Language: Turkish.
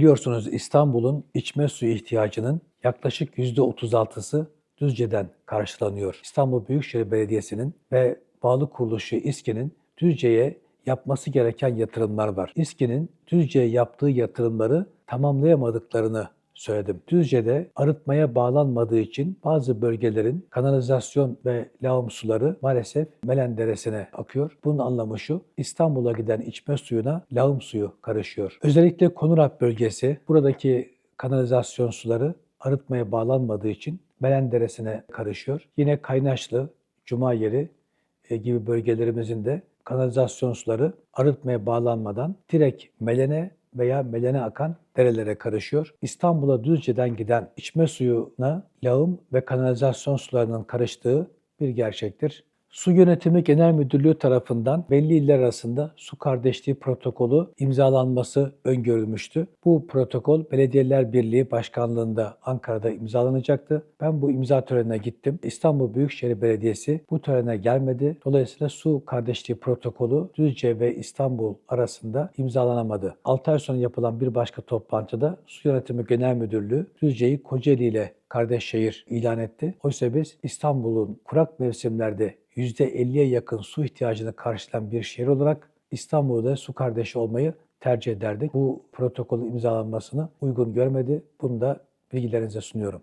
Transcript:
Biliyorsunuz İstanbul'un içme suyu ihtiyacının yaklaşık %36'sı Düzce'den karşılanıyor. İstanbul Büyükşehir Belediyesi'nin ve bağlı kuruluşu İSKİ'nin Düzce'ye yapması gereken yatırımlar var. İSKİ'nin Düzce'ye yaptığı yatırımları tamamlayamadıklarını söyledim. Düzce'de arıtmaya bağlanmadığı için bazı bölgelerin kanalizasyon ve lağım suları maalesef Melen Deresi'ne akıyor. Bunun anlamı şu, İstanbul'a giden içme suyuna lağım suyu karışıyor. Özellikle Konurap bölgesi buradaki kanalizasyon suları arıtmaya bağlanmadığı için Melen Deresi'ne karışıyor. Yine Kaynaşlı, Cuma yeri e, gibi bölgelerimizin de kanalizasyon suları arıtmaya bağlanmadan direkt Melen'e veya Melen'e akan derelere karışıyor. İstanbul'a Düzce'den giden içme suyuna lağım ve kanalizasyon sularının karıştığı bir gerçektir. Su Yönetimi Genel Müdürlüğü tarafından belli iller arasında su kardeşliği protokolü imzalanması öngörülmüştü. Bu protokol Belediyeler Birliği Başkanlığında Ankara'da imzalanacaktı. Ben bu imza törenine gittim. İstanbul Büyükşehir Belediyesi bu törene gelmedi. Dolayısıyla su kardeşliği protokolü Düzce ve İstanbul arasında imzalanamadı. 6 ay sonra yapılan bir başka toplantıda Su Yönetimi Genel Müdürlüğü Düzce'yi Kocaeli ile kardeş şehir ilan etti. Oysa biz İstanbul'un kurak mevsimlerde %50'ye yakın su ihtiyacını karşılayan bir şehir olarak İstanbul'da su kardeşi olmayı tercih ederdik. Bu protokolün imzalanmasını uygun görmedi. Bunu da bilgilerinize sunuyorum.